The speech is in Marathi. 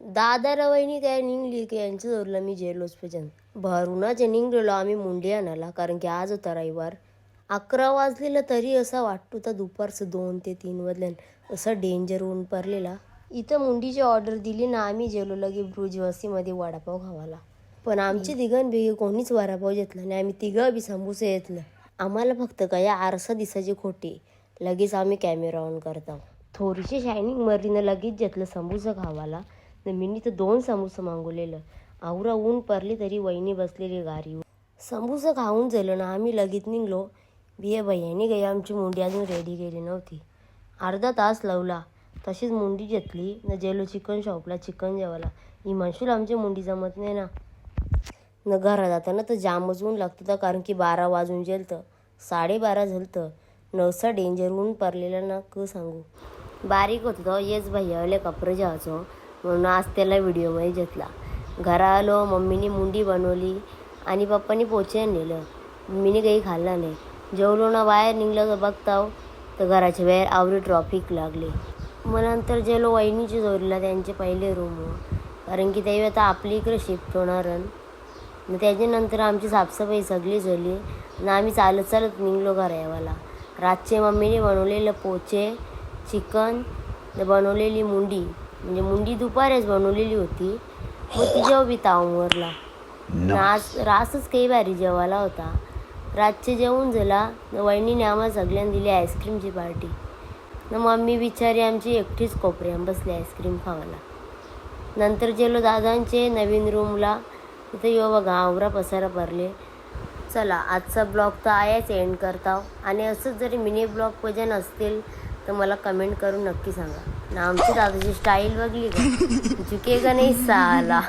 दादा रवईनी काय निघली की यांचं धरलं मी जेलोच पजन भरूनच निघलेलो आम्ही मुंडी आणायला कारण की आज होता रविवार. अकरा वाजलेलं तरी असं वाटतो तर दुपारचं दोन ते तीन वाजल्यान. असं डेंजर ऊन पडलेला. इथं मुंडीची ऑर्डर दिली ना आम्ही जेलो लगे ब्रुजवासीमध्ये वडापाव खावाला. पण आमची तिघां बेगी कोणीच वडापाव घेतला नाही आम्ही तिघं बी संबुसे घेतलं आम्हाला फक्त काय आरसा दिसायची खोटी. लगेच आम्ही कॅमेरा ऑन करतो थोडीशी शायनिंग मरीनं लगेच घेतलं समोसा खावाला. मिनी तर दोन समोसं मागवलेलं. आवरा ऊन पडली तरी वहिनी बसलेली गारी. समोसं खाऊन झालं ना आम्ही लगेच निघलो. बिया भैयानी गई आमची मुंडी अजून रेडी केली नव्हती. अर्धा तास लावला. तशीच मुंडी घेतली. न जेलो चिकन शॉपला चिकन जेवायला. ही म्हणशील आमची मुंडी जमत नाही ना. न घरा जाताना तर जामच ऊन लागतं तर कारण की बारा वाजून जेलतं. साडेबारा झालतं. नवसा डेंजर ऊन पडलेलं ना क सांगू? बारीक होतं येच भैयावले कपडे जेवायचो. म्हणून आज त्याला व्हिडिओमध्ये घेतला. घरा आलो मम्मीने मुंडी बनवली आणि पप्पानी पोचे नेलं मम्मीने काही खाल्लं नाही. जेवलो ना बाहेर निघलं तर बघताव तर घराच्या बाहेर आवरी ट्रॉफिक लागले. मग नंतर जेलो वहिनीची जोडला त्यांचे पहिले रूम कारण की ते आता आपली इकडे शिफ्ट होणार मग त्याच्यानंतर आमची साफसफाई सगळी झाली आणि आम्ही चालत चालत निघलो घरा यावाला रातचे मम्मीने बनवलेलं पोचे चिकन बनवलेली मुंडी. म्हणजे मुंडी दुपारच बनवलेली होती. मग तिच्यावर बी तावमरला नाच रासच काही भारी जेवायला होता. रातचे जेवण झाला. वहिनीने आम्हाला सगळ्यांना दिली आईस्क्रीमची पार्टी. न मम्मी बिचारी आमची एकटीच कोपऱ्यात बसली आईस्क्रीम खावायला. नंतर गेलो दादांचे नवीन रूमला. तिथे यो बघा आवरा पसारा भरले. चला आजचा ब्लॉग तर आयाच एंड करताव आणि असंच जरी मिनी ब्लॉग वजन असतील तर मला कमेंट करून नक्की सांगा. ना आमची दादाची स्टाईल बघली का? चुके का नाही साला?